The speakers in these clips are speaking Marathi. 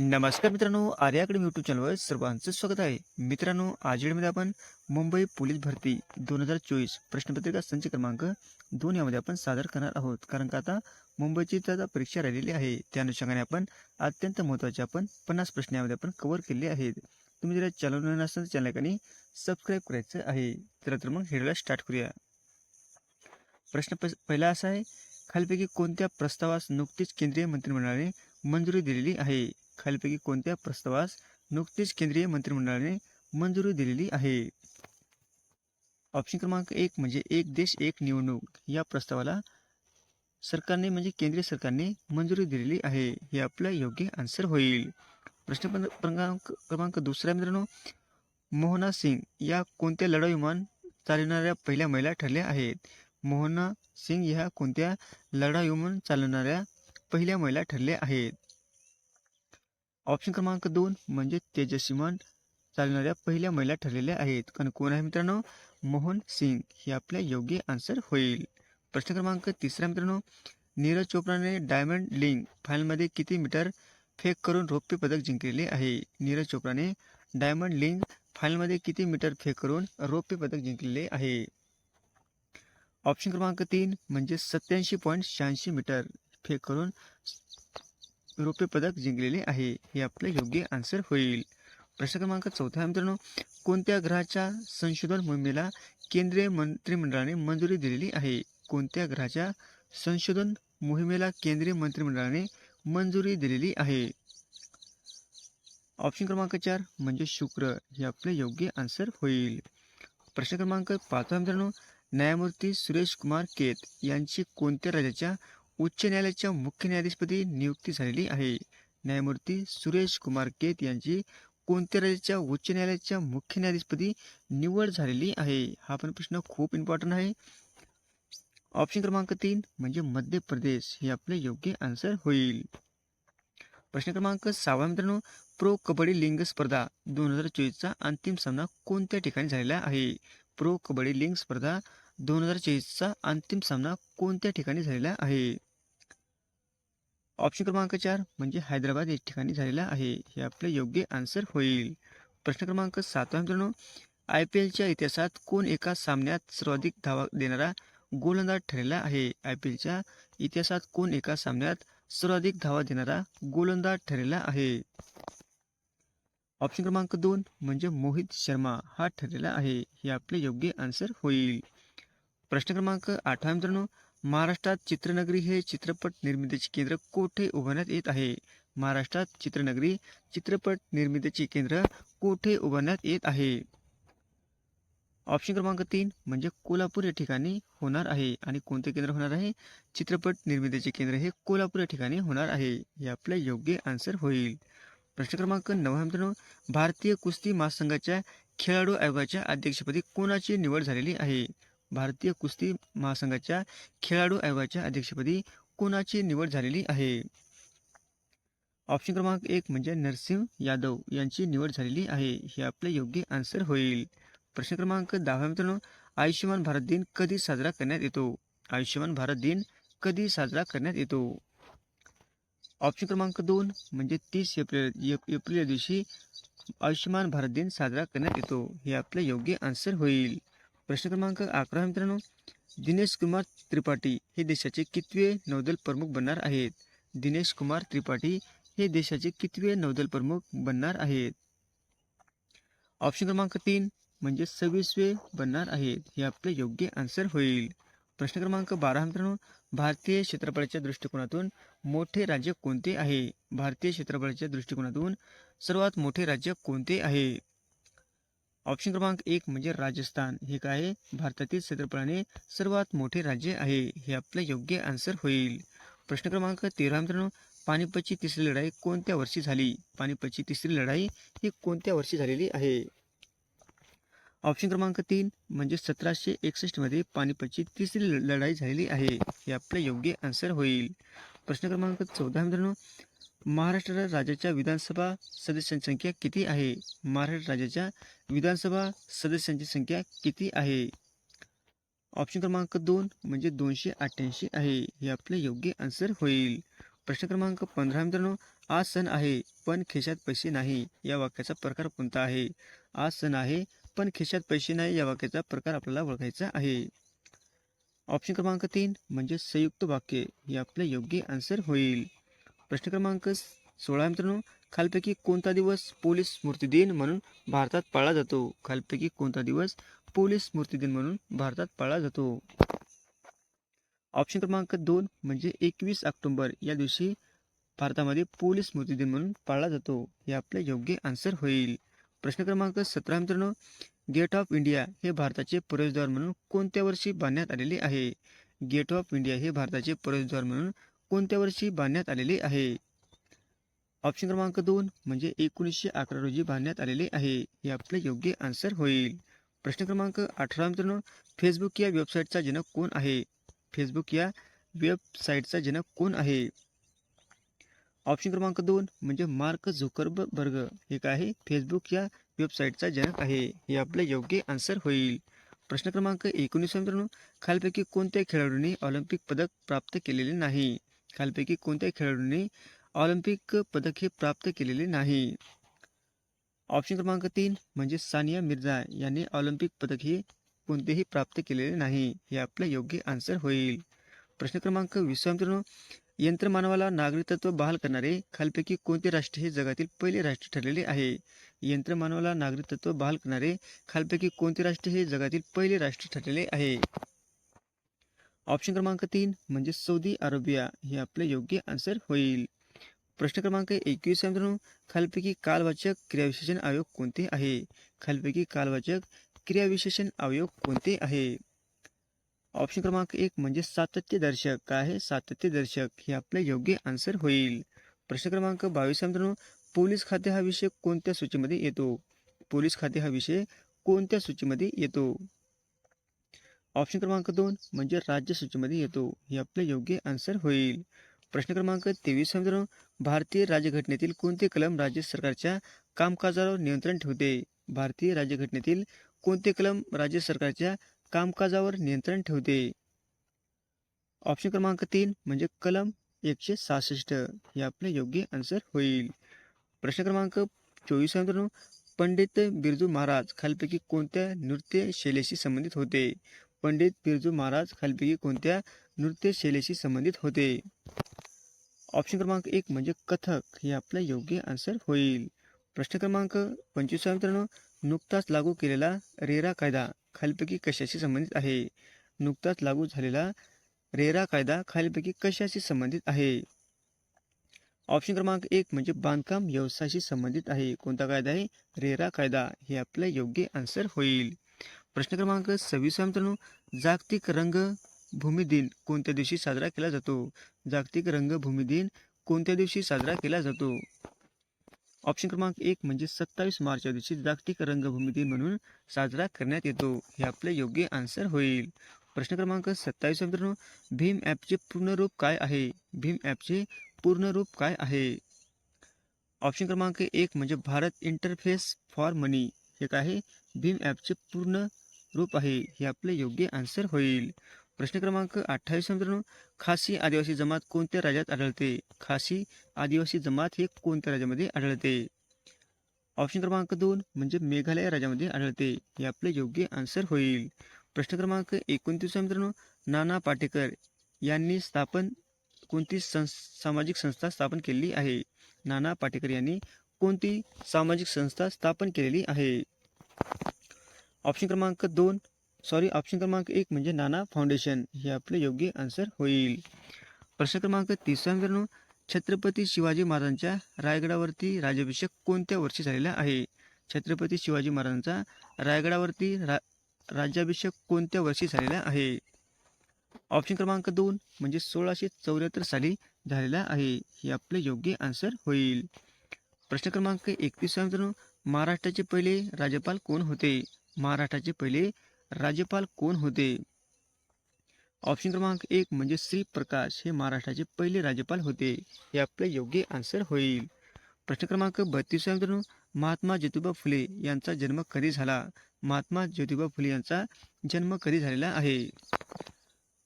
नमस्कार मित्रांनो आर्याकडे यूट्यूब चॅनलवर सर्वांचं स्वागत आहे. मित्रांनो आज व्हिडिओमध्ये आपण मुंबई पोलीस भरती दोन हजार चोवीस प्रश्नपत्रिका संच क्रमांक दोन यामध्ये आपण सादर करणार आहोत. कारण का आता मुंबईची तर आता परीक्षा राहिलेली आहे. त्या अनुषंगाने आपण अत्यंत महत्त्वाचे आपण पन्नास प्रश्न यामध्ये आपण कव्हर केले आहेत. तुम्ही जर चॅनल नवीन तर चॅनल एकाने सबस्क्राईब करायचं आहे तर तर मग व्हिडिओला स्टार्ट करूया. प्रश्न पहिला असा आहे खालपैकी कोणत्या प्रस्तावास नुकतीच केंद्रीय मंत्रिमंडळाने मंजुरी दिलेली आहे? खालीलपैकी कोणत्या प्रस्तावास नुकतीच केंद्रीय मंत्रिमंडळाने मंजुरी दिलेली आहे? ऑप्शन क्रमांक एक म्हणजे एक देश एक निवडणूक. या प्रस्तावाला सरकारने म्हणजे केंद्रीय सरकारने मंजुरी दिलेली आहे. हे आपलं योग्य आन्सर होईल. प्रश्न क्रमांक- क्रमांक क्रमांक दुसरा मित्रांनो. मोहना सिंग या कोणत्या लढाऊ विमान चालवणाऱ्या पहिल्या महिला ठरल्या आहेत? मोहना सिंग ह्या कोणत्या लढाऊ विमान चालवणाऱ्या पहिल्या महिला ठरल्या आहेत? ऑप्शन क्रमांक दोन म्हणजे तेजस्वीमान चालणाऱ्या पहिल्या महिला ठरलेल्या आहेत. कारण कोण आहे मित्रांनो? मोहन सिंग. हे आपल्या योग्य आन्सर होईल. प्रश्न क्रमांक तिसरा मित्रांनो नीरज चोप्राने डायमंड लिंग फायनलमध्ये किती मीटर फेक करून रौप्य पदक जिंकलेले आहे? नीरज चोप्राने डायमंड लिंग फायनलमध्ये किती मीटर फेक करून रौप्य पदक जिंकलेले आहे? ऑप्शन क्रमांक तीन म्हणजे सत्याऐंशी पॉईंट शहाऐंशी मीटर फेक करून रौप्य पदक जिंकलेले आहे. हे आपलं योग्य आन्सर होईल. प्रश्न क्रमांक चौथा मित्रांनो कोणत्या ग्रहाच्या संशोधन मोहिमेला केंद्रीय मंत्रिमंडळाने मंजुरी दिलेली आहे? कोणत्या ग्रहाच्या संशोधन मोहिमेला केंद्रीय मंत्रिमंडळाने मंजुरी दिलेली आहे? ऑप्शन क्रमांक चार म्हणजे शुक्र. हे आपले योग्य आन्सर होईल. प्रश्न क्रमांक पाचवा मित्रांनो न्यायमूर्ती सुरेश कुमार केत यांची कोणत्या राज्याच्या उच्च न्यायालयाच्या मुख्य न्यायाधीशपदी नियुक्ती झालेली आहे. न्यायमूर्ती सुरेश कुमार केत यांची कोणत्या राज्याच्या उच्च न्यायालयाच्या मुख्य न्यायाधीशपदी निवड झालेली आहे? हा पण प्रश्न खूप इम्पॉर्टंट आहे. ऑप्शन क्रमांक तीन म्हणजे मध्य प्रदेश. हे आपले योग्य आन्सर होईल. प्रश्न क्रमांक सहावा मित्रांनो. प्रो कबड्डी लिंग स्पर्धा दोन हजार चोवीसचा अंतिम सामना कोणत्या ठिकाणी झालेला आहे? प्रो कबड्डी लिंग स्पर्धा दोन हजार चोवीसचा अंतिम सामना कोणत्या ठिकाणी झालेला आहे? ऑप्शन क्रमांक चार म्हणजे हैदराबाद या ठिकाणी झालेला आहे. हे आपले योग्य आन्सर होईल. प्रश्न क्रमांक सातवा मित्रांनो. आय पी एलच्या इतिहासात कोण एका सामन्यात सर्वाधिक धावा देणारा गोलंदाज ठरलेला आहे? आय पी एलच्या इतिहासात कोण एका सामन्यात सर्वाधिक धावा देणारा गोलंदाज ठरलेला आहे? ऑप्शन क्रमांक दोन म्हणजे मोहित शर्मा हा ठरलेला आहे. हे आपले योग्य आन्सर होईल. प्रश्न क्रमांक आठवा मित्रांनो. महाराष्ट्रात चित्रनगरी हे चित्रपट निर्मितीचे केंद्र कोठे उभारण्यात येत आहे? महाराष्ट्रात चित्रनगरी चित्रपट निर्मितीचे केंद्र कोठे उभारण्यात येत आहे? ऑप्शन क्रमांक तीन म्हणजे कोल्हापूर या ठिकाणी होणार आहे. आणि कोणते केंद्र होणार आहे? चित्रपट निर्मितीचे केंद्र हे कोल्हापूर या ठिकाणी होणार आहे. हे आपलं योग्य आन्सर होईल. प्रश्न क्रमांक नवा मित्रांनो. भारतीय कुस्ती महासंघाच्या खेळाडू आयोगाच्या अध्यक्षपदी कोणाची निवड झालेली आहे? भारतीय कुस्ती महासंघाच्या खेळाडू आयोगाच्या अध्यक्षपदी कोणाची निवड झालेली आहे? ऑप्शन क्रमांक एक म्हणजे नरसिंह यादव यांची निवड झालेली आहे. हे आपले योग्य आन्सर होईल. प्रश्न क्रमांक दहा मित्रांनो. आयुष्यमान भारत दिन कधी साजरा करण्यात येतो? आयुष्यमान भारत दिन कधी साजरा करण्यात येतो? ऑप्शन क्रमांक दोन म्हणजे तीस एप्रिल एप्रिल या दिवशी आयुष्यमान भारत दिन साजरा करण्यात येतो. हे आपले योग्य आन्सर होईल. प्रश्न क्रमांक अकरा मित्रांनो दिनेश कुमार त्रिपाठी हे देशाचे कितवे नौदल प्रमुख बनणार आहेत? दिनेश कुमार त्रिपाठी हे देशाचे कितवे नौदल प्रमुख बनणार आहेत? ऑप्शन क्रमांक तीन म्हणजे सव्वीसवे बनणार आहेत हे आपले योग्य आन्सर होईल. प्रश्न क्रमांक बारा मित्रांनो भारतीय क्षेत्रफळाच्या दृष्टिकोनातून मोठे राज्य कोणते आहे? भारतीय क्षेत्रफळाच्या दृष्टिकोनातून सर्वात मोठे राज्य कोणते आहे? ऑप्शन क्रमांक एक म्हणजे राजस्थान. हे काय भारतातील क्षेत्रफळाने सर्वात मोठे राज्य आहे. हे आपलं योग्य आन्सर होईल. प्रश्न क्रमांक तेरा मित्रांनो पानिपतची तिसरी लढाई कोणत्या वर्षी झाली? पानिपतची तिसरी लढाई ही कोणत्या वर्षी झालेली आहे? ऑप्शन क्रमांक तीन म्हणजे सतराशे एकसष्टमध्ये पानिपतची तिसरी लढाई झालेली आहे. हे आपलं योग्य आन्सर होईल. प्रश्न क्रमांक चौदा मित्रांनो महाराष्ट्र राज्याच्या विधानसभा सदस्यांची संख्या किती आहे? महाराष्ट्र राज्याच्या विधानसभा सदस्यांची संख्या किती आहे? ऑप्शन क्रमांक दोन म्हणजे दोनशे अठ्ठ्याऐंशी आहे. हे आपले योग्य आन्सर होईल. प्रश्न क्रमांक पंधरा मित्रांनो आज सण आहे पण खिशात पैसे नाही या वाक्याचा प्रकार कोणता आहे? आज सण आहे पण खिशात पैसे नाही या वाक्याचा प्रकार आपल्याला ओळखायचा आहे. ऑप्शन क्रमांक तीन म्हणजे संयुक्त वाक्य हे आपले योग्य आन्सर होईल. प्रश्न क्रमांक सोळा मित्रांनो खालपैकी कोणता दिवस पोलीस स्मृती दिन म्हणून भारतात पाळला जातो? खालपैकी कोणता दिवस पोलीस स्मृती दिन म्हणून भारतात पाळला जातो? ऑप्शन क्रमांक दोन म्हणजे एकवीस ऑक्टोंबर. या दिवशी भारतामध्ये पोलीस स्मृती दिन म्हणून पाळला जातो. हे आपले योग्य आन्सर होईल. प्रश्न क्रमांक सतरा मित्रांनो गेट ऑफ इंडिया हे भारताचे प्रवेशद्वार म्हणून कोणत्या वर्षी बांधण्यात आलेले आहे? गेट ऑफ इंडिया हे भारताचे प्रवेशद्वार म्हणून कोणत्या वर्षी बांधण्यात आलेले आहे? ऑप्शन क्रमांक दोन म्हणजे एकोणीसशे अकरा रोजी बांधण्यात आलेले आहे. हे आपले योग्य आन्सर होईल. प्रश्न क्रमांक अठरा मित्रांनो फेसबुक या वेबसाईटचा जनक कोण आहे? फेसबुक या वेबसाईटचा जनक कोण आहे? ऑप्शन क्रमांक दोन म्हणजे मार्क झुकरबर्ग. हे काय आहे? फेसबुक या वेबसाईटचा जनक आहे. हे आपले योग्य आन्सर होईल. प्रश्न क्रमांक एकोणीस मित्रांनो खालपैकी कोणत्या खेळाडूंनी ऑलिम्पिक पदक प्राप्त केलेले नाही? खालपैकी कोणत्या खेळाडूंनी ऑलिम्पिक पदक हे प्राप्त केलेले नाही. ऑप्शन क्रमांक तीन म्हणजे सानिया मिर्झा यांनी ऑलिम्पिक पदक हे कोणतेही प्राप्त केलेले नाही हे आपलं योग्य आन्सर होईल. प्रश्न क्रमांक वीस मित्रांनो यंत्रमानवाला नागरिकत्व बहाल करणारे खालपैकी कोणते राष्ट्र हे जगातील पहिले राष्ट्र ठरलेले आहे? यंत्रमानवाला नागरिकत्व बहाल करणारे खालपैकी कोणते राष्ट्र हे जगातील पहिले राष्ट्र ठरलेले आहे? ऑप्शन क्रमांक तीन म्हणजे सौदी अरेबिया हे आपले योग्य आन्सर होईल. प्रश्न क्रमांक एकवीस मित्रांनो. खालपैकी कालवाचक क्रियाविशेषण अवयव कोणते आहे? खालपैकी कालवाचक क्रियाविशेषण अवयव कोणते आहे? ऑप्शन क्रमांक एक म्हणजे सातत्यदर्शक. काय आहे? सातत्यदर्शक हे आपले योग्य आन्सर होईल. प्रश्न क्रमांक बावीस मित्रांनो. पोलीस खाते हा विषय कोणत्या सूचीमध्ये येतो? पोलीस खाते हा विषय कोणत्या सूचीमध्ये येतो? ऑप्शन क्रमांक दोन म्हणजे राज्य सूचीमध्ये येतो. हे आपलं योग्य आन्सर होईल. प्रश्न क्रमांक तेवीस मित्रांनो. भारतीय राज्यघटनेतील कोणते कलम राज्य सरकारच्या कामकाजावर नियंत्रण ठेवते? भारतीय राज्यघटनेतील कोणते कलम राज्य सरकारच्या कामकाजावर नियंत्रण ठेवते? ऑप्शन क्रमांक तीन म्हणजे कलम एकशे सहासष्ट. हे आपलं योग्य आन्सर होईल. प्रश्न क्रमांक चोवीस मित्रांनो. पंडित बिरजू महाराज खालपैकी कोणत्या नृत्य शैलीशी संबंधित होते? पंडित बिरजू महाराज खालपैकी कोणत्या नृत्य शैलीशी संबंधित होते? ऑप्शन क्रमांक एक म्हणजे कथक. हे आपलं योग्य आन्सर होईल. प्रश्न क्रमांक पंचवीस मित्रांनो नुकताच लागू केलेला रेरा कायदा खालपैकी कशाशी संबंधित आहे? नुकताच लागू झालेला रेरा कायदा खालीपैकी कशाशी संबंधित आहे? ऑप्शन क्रमांक एक म्हणजे बांधकाम व्यवसायाशी संबंधित आहे. कोणता कायदा आहे? रेरा कायदा. हे आपलं योग्य आन्सर होईल. प्रश्न क्रमांक सव्वीस मित्रांनो जागतिक रंगभूमी दिन कोणत्या दिवशी साजरा केला जातो? जागतिक रंगभूमी दिन कोणत्या दिवशी साजरा केला जातो? ऑप्शन क्रमांक एक म्हणजे सत्तावीस मार्च या दिवशी जागतिक रंगभूमी दिन म्हणून साजरा करण्यात येतो. हे आपले योग्य आन्सर होईल. प्रश्न क्रमांक सत्तावीस मित्रांनो भीम ॲपचे पूर्ण रूप काय आहे? भीम ॲपचे पूर्ण रूप काय आहे? ऑप्शन क्रमांक एक म्हणजे भारत इंटरफेस फॉर मनी. हे काय आहे? भीम ॲपचे पूर्ण रूप आहे हे आपले योग्य आन्सर होईल. प्रश्न क्रमांक अठ्ठावीस मित्रांनो खासी आदिवासी जमात कोणत्या राज्यात आढळते? खासी आदिवासी जमात हे कोणत्या राज्यामध्ये आढळते? ऑप्शन क्रमांक दोन म्हणजे मेघालय राज्यामध्ये आढळते. हे आपले योग्य आन्सर होईल. प्रश्न क्रमांक एकोणतीस मित्रांनो नाना पाटेकर यांनी स्थापन कोणती संस सामाजिक संस्था स्थापन केलेली आहे? नाना पाटेकर यांनी कोणती सामाजिक संस्था स्थापन केलेली आहे? ऑप्शन क्रमांक दोन सॉरी ऑप्शन क्रमांक एक म्हणजे नाना फाउंडेशन. हे आपले योग्य आन्सर होईल. प्रश्न क्रमांक तिसरा मित्रांनो छत्रपती शिवाजी महाराजांच्या रायगडावरती राज्याभिषेक कोणत्या वर्षी झालेला आहे? छत्रपती शिवाजी महाराजांचा रायगडावरती रा राज्याभिषेक कोणत्या वर्षी झालेला आहे? ऑप्शन क्रमांक दोन म्हणजे सोळाशे चौऱ्याहत्तर साली झालेला आहे. हे आपले योग्य आन्सर होईल. प्रश्न क्रमांक एकतीस मित्रांनो महाराष्ट्राचे पहिले राज्यपाल कोण होते? महाराष्ट्राचे पहिले राज्यपाल कोण होते? ऑप्शन क्रमांक एक म्हणजे श्री प्रकाश हे महाराष्ट्राचे पहिले राज्यपाल होते. हे आपले योग्य आन्सर होईल. प्रश्न क्रमांक बत्तीस मित्रांनो. महात्मा ज्योतिबा फुले यांचा जन्म कधी झाला? महात्मा ज्योतिबा फुले यांचा जन्म कधी झालेला आहे?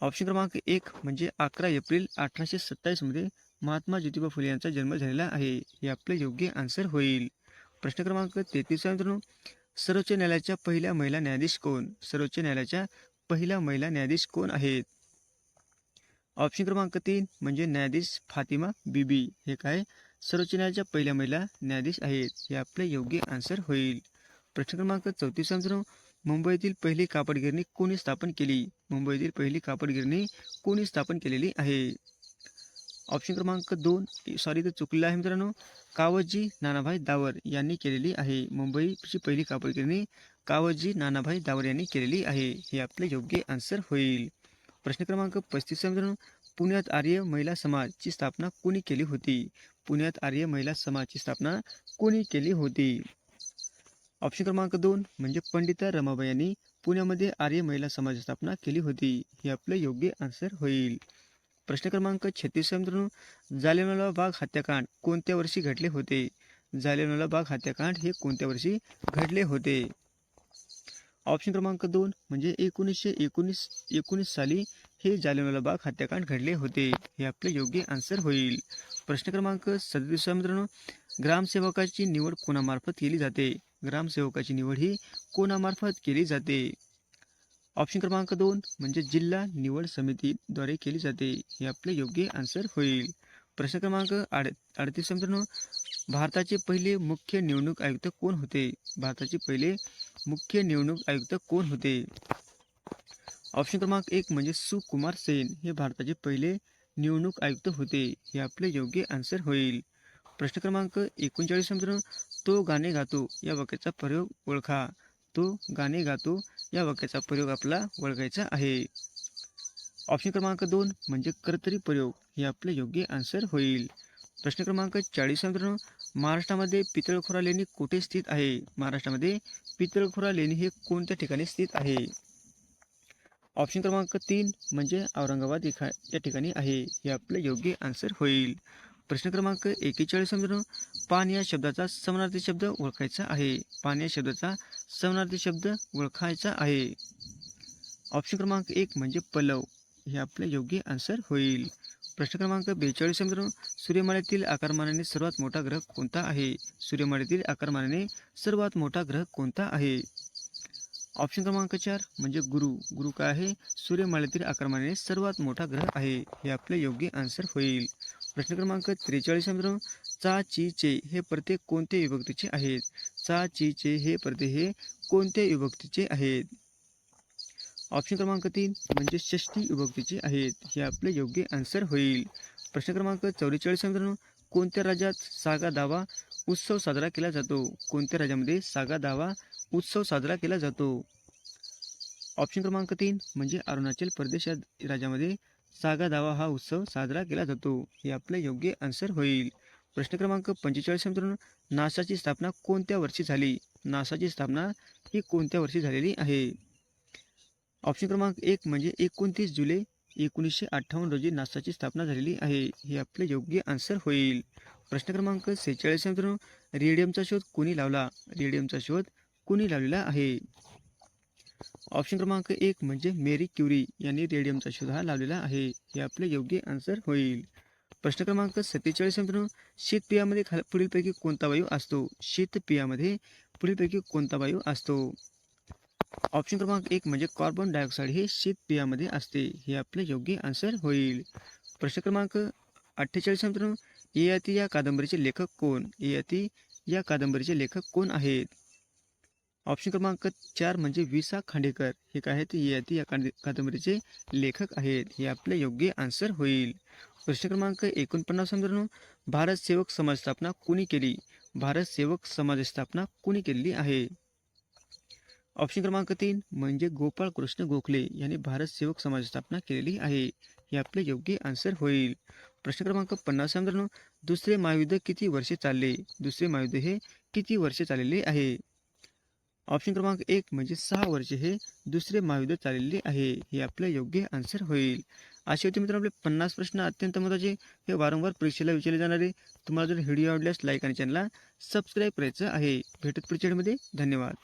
ऑप्शन क्रमांक एक म्हणजे अकरा एप्रिल अठराशे सत्तावीसमध्ये महात्मा ज्योतिबा फुले यांचा जन्म झालेला आहे. हे आपले योग्य आन्सर होईल. प्रश्न क्रमांक तेहतीस मित्रांनो. सर्वोच्च न्यायालयाच्या पहिल्या महिला न्यायाधीश कोण? सर्वोच्च न्यायालयाच्या पहिल्या महिला न्यायाधीश कोण आहेत? ऑप्शन क्रमांक तीन म्हणजे न्यायाधीश फातिमा बीबी. हे काय? सर्वोच्च न्यायालयाच्या पहिल्या महिला न्यायाधीश आहेत. हे आपले योग्य आन्सर होईल. प्रश्न क्रमांक चौतीस मित्रांनो मुंबईतील पहिली कापडगिरणी कोणी स्थापन केली? मुंबईतील पहिली कापडगिरणी कोणी स्थापन केलेली आहे? ऑप्शन क्रमांक दोन सॉरी तर चुकलेलं आहे मित्रांनो. कावजी नानाभाई दावर यांनी केलेली आहे. मुंबईची पहिली कापड गिरणी कावजी नानाभाई दावर यांनी केलेली आहे. हे आपले योग्य आन्सर होईल. प्रश्न क्रमांक पस्तीस मित्रांनो. पुण्यात आर्य महिला समाजची स्थापना कोणी केली होती? पुण्यात आर्य महिला समाजची स्थापना कोणी केली होती? ऑप्शन क्रमांक दोन म्हणजे पंडिता रमाबाई यांनी पुण्यामध्ये आर्य महिला समाज स्थापना केली होती. हे आपलं योग्य आन्सर होईल. प्रश्न क्रमांक छत्तीस मित्रांनो जालियनवाला बाग हत्याकांड कोणत्या वर्षी घडले होते? जालियनवाला बाग हत्याकांड हे कोणत्या वर्षी घडले होते? ऑप्शन क्रमांक दोन म्हणजे एकोणीसशे एकोणीस एकोणीस साली हे जालियनवाला बाग हत्याकांड घडले होते. हे आपले योग्य आन्सर होईल. प्रश्न क्रमांक सदतीस मित्रांनो ग्रामसेवकाची निवड कोणामार्फत केली जाते? ग्रामसेवकाची निवड ही कोणामार्फत केली जाते? ऑप्शन क्रमांक दोन म्हणजे जिल्हा निवड समितीद्वारे केली जाते. हे आपले योग्य आन्सर होईल. प्रश्न क्रमांक आड अडतीस मित्रांनो भारताचे पहिले मुख्य निवडणूक आयुक्त कोण होते? भारताचे पहिले मुख्य निवडणूक आयुक्त कोण होते? ऑप्शन क्रमांक एक म्हणजे सुकुमार सेन हे भारताचे पहिले निवडणूक आयुक्त होते. हे आपले योग्य आन्सर होईल. प्रश्न क्रमांक एकोणचाळीस मित्रांनो तो गाणे गातो. या वाक्याचा प्रयोग ओळखा. तू गाणे गातो या वाक्याचा प्रयोग आपला ओळखायचा आहे. ऑप्शन क्रमांक दोन म्हणजे कर्तरी प्रयोग. हे आपलं योग्य आन्सर होईल. प्रश्न क्रमांक चाळीस मित्रांनो महाराष्ट्रामध्ये पितळखोरा लेणी कुठे स्थित आहे? महाराष्ट्रामध्ये पितळखोरा लेणी हे कोणत्या ठिकाणी स्थित आहे? ऑप्शन क्रमांक तीन म्हणजे औरंगाबाद इखा या ठिकाणी आहे. हे आपले योग्य आन्सर होईल. प्रश्न क्रमांक एकेचाळीस मित्रांनो पान या शब्दाचा समानार्थी शब्द ओळखायचा आहे. पान या शब्दाचा समानार्थी शब्द ओळखायचा आहे. ऑप्शन क्रमांक एक म्हणजे पलव. हे आपले योग्य आन्सर होईल. प्रश्न क्रमांक बेचाळीस मित्रांनो सूर्यमालेतील आकारमानाने सर्वात मोठा ग्रह कोणता आहे? सूर्यमालेतील आकारमानाने सर्वात मोठा ग्रह कोणता आहे? ऑप्शन क्रमांक चार म्हणजे गुरु. गुरु काय आहे? सूर्यमालेतील आकारमानाने सर्वात मोठा ग्रह आहे. हे आपले योग्य आन्सर होईल. प्रश्न क्रमांक त्रेचाळीस मित्रांनो. चा ची चे हे प्रत्येक कोणत्या विभक्तीचे आहेत? चा ची चे हे प्रत्येक हे कोणत्या विभक्तीचे आहेत? ऑप्शन क्रमांक तीन म्हणजे षष्टी विभक्तीचे आहेत. हे आपले योग्य आन्सर होईल. प्रश्न क्रमांक चौवेचाळीस मित्रांनो. कोणत्या राज्यात सागा दावा उत्सव साजरा केला जातो? कोणत्या राज्यामध्ये सागा दावा उत्सव साजरा केला जातो? ऑप्शन क्रमांक तीन म्हणजे अरुणाचल प्रदेश या राज्यामध्ये सागा दावा हा उत्सव साजरा केला जातो. हे आपले योग्य आन्सर होईल. प्रश्न क्रमांक पंचेचाळीस मित्रांनो नासाची स्थापना कोणत्या वर्षी झाली? नासाची स्थापना ही कोणत्या वर्षी झालेली आहे? ऑप्शन क्रमांक एक म्हणजे एकोणतीस जुलै एकोणीसशे अठ्ठावन्न रोजी नासाची स्थापना झालेली आहे. हे आपले योग्य आन्सर होईल. प्रश्न क्रमांक सेहेचाळीस मित्रांनो रेडियमचा शोध कोणी लावला? रेडियमचा शोध कोणी लावलेला आहे? ऑप्शन क्रमांक एक म्हणजे मेरी क्युरी यांनी रेडियमचा शोध हा लावलेला आहे. हे आपले योग्य आन्सर होईल. प्रश्न क्रमांक सत्तेचाळीस मित्रांनो शीतपेयामध्ये खाल पुढीलपैकी कोणता वायू असतो? शीतपेयामध्ये पुढीलपैकी कोणता वायू असतो? ऑप्शन क्रमांक एक म्हणजे कार्बन डायऑक्साईड हे शीतपेयामध्ये असते. हे आपले योग्य आन्सर होईल. प्रश्न क्रमांक अठ्ठेचाळीस मित्रांनो ययाती या कादंबरीचे लेखक कोण? ययाती या कादंबरीचे लेखक कोण आहेत? ऑप्शन क्रमांक चार म्हणजे विसा खांडेकर. हे काय आहेत? ययाती या कादंबरीचे लेखक आहेत. हे आपले योग्य आन्सर होईल. प्रश्न क्रमांक एकोणपन्नास मित्रांनो. भारत सेवक समाज स्थापना कोणी केली? भारत सेवक समाज स्थापना कोणी केलेली आहे? ऑप्शन क्रमांक तीन म्हणजे गोपाळ कृष्ण गोखले यांनी भारत सेवक समाज स्थापना केलेली आहे. हे आपले योग्य आन्सर होईल. प्रश्न क्रमांक पन्नास मित्रांनो. दुसरे महायुद्ध किती वर्षे चालले? दुसरे महायुद्ध हे किती वर्षे चाललेले आहे? ऑप्शन क्रमांक एक म्हणजे सहा वर्षे हे दुसरे महायुद्ध चाललेले आहे. हे आपले योग्य आन्सर होईल. असे होते मित्रांनो आपले पन्नास प्रश्न अत्यंत महत्त्वाचे. हे वारंवार परीक्षेला विचारले जाणारे. तुम्हाला जर व्हिडिओ आवडल्यास लाईक आणि चॅनलला सबस्क्राईब करायचं आहे. भेटत पुढच्या धन्यवाद.